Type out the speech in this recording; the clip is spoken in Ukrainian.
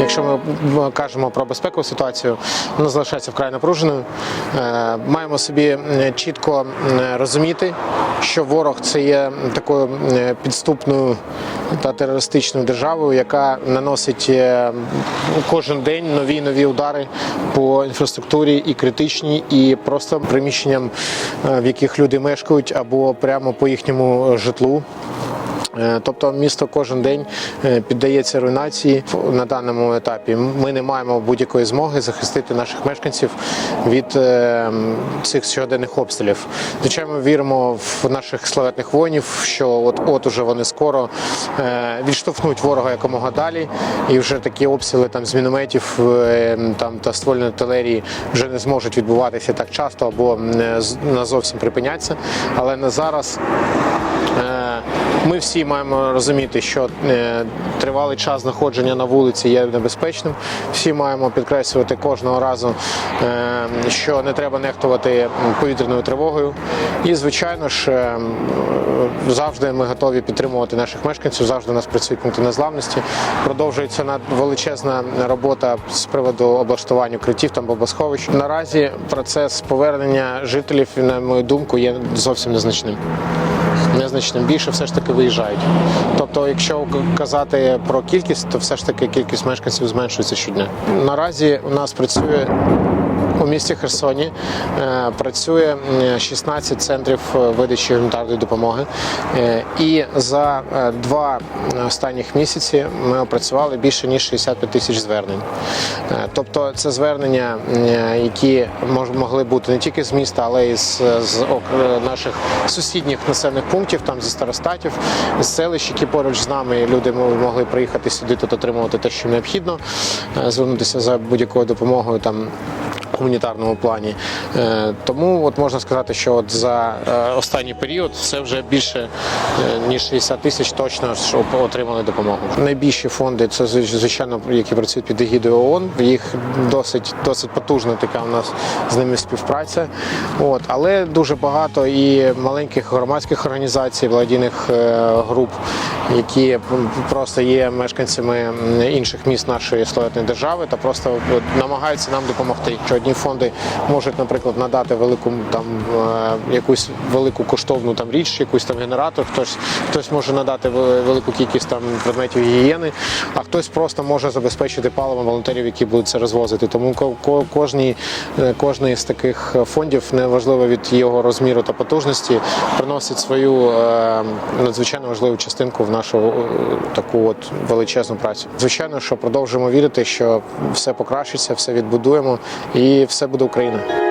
Якщо ми кажемо про безпекову ситуацію, вона залишається вкрай напруженою. Е, Маємо собі чітко розуміти, що ворог це є такою підступною та терористичною державою, яка наносить е, кожен день нові нові удари по інфраструктурі і критичній, і просто приміщенням, е, в яких люди мешкають, або прямо по їхньому житлу. Е, Тобто місто кожен день е, піддається руйнації на даному етапі. Ми не маємо будь-якої змоги захистити наших мешканців від е, цих щоденних обстрілів. Звичайно, ми віримо в наших славетних воїнів, що от от уже вони скоро відштовхнуть ворога якомога далі, і вже такі обстріли там з мінометів там та ствольної артилерії вже не зможуть відбуватися так часто або назовсім припиняться. Але на зараз. Ми всі маємо розуміти, що е, тривалий час знаходження на вулиці є небезпечним. Всі маємо підкреслювати кожного разу, е, що не треба нехтувати повітряною тривогою. І, звичайно ж, е, завжди ми готові підтримувати наших мешканців. Завжди у нас працюють пункти незламності. Продовжується величезна робота з приводу облаштування укриттів та бомбосховищ. Наразі процес повернення жителів, на мою думку, є зовсім незначним незначним більше все ж таки виїжджають. Тобто, якщо казати про кількість, то все ж таки кількість мешканців зменшується щодня. Наразі у нас працює. У місті Херсоні е, працює м, 16 центрів е, видачі гуманітарної допомоги. Е, І за два останніх місяці ми опрацювали більше ніж 65 тисяч звернень. Тобто це звернення, які могли бути не тільки з міста, але й з, з наших сусідніх населених пунктів, там зі старостатів, з селищ, які поруч з нами. Люди мо- могли приїхати сюди тут отримувати те, що необхідно, звернутися за будь-якою допомогою там. Гуманітарному плані, Е, тому от можна сказати, що от за е, останній період це вже більше е, ніж 60 тисяч точно щоб отримали допомогу. Найбільші фонди це звичайно, які працюють під егідою ООН. Їх досить досить потужна така у нас з ними співпраця. От але дуже багато і маленьких громадських організацій, благодійних е, груп, які просто є мешканцями інших міст нашої славетної держави та просто намагаються нам допомогти. Що фонди можуть, наприклад, надати велику там е, якусь велику коштовну там річ, якусь там генератор. Хтось хтось може надати велику кількість там предметів гігієни, а хтось просто може забезпечити паливом волонтерів, які будуть це розвозити. Тому ко- ко- кожній е, кожний з таких фондів, неважливо від його розміру та потужності, приносить свою е, надзвичайно важливу частинку в нашу таку от величезну працю. Звичайно, що продовжуємо вірити, що все покращиться, все відбудуємо і все буде Україна.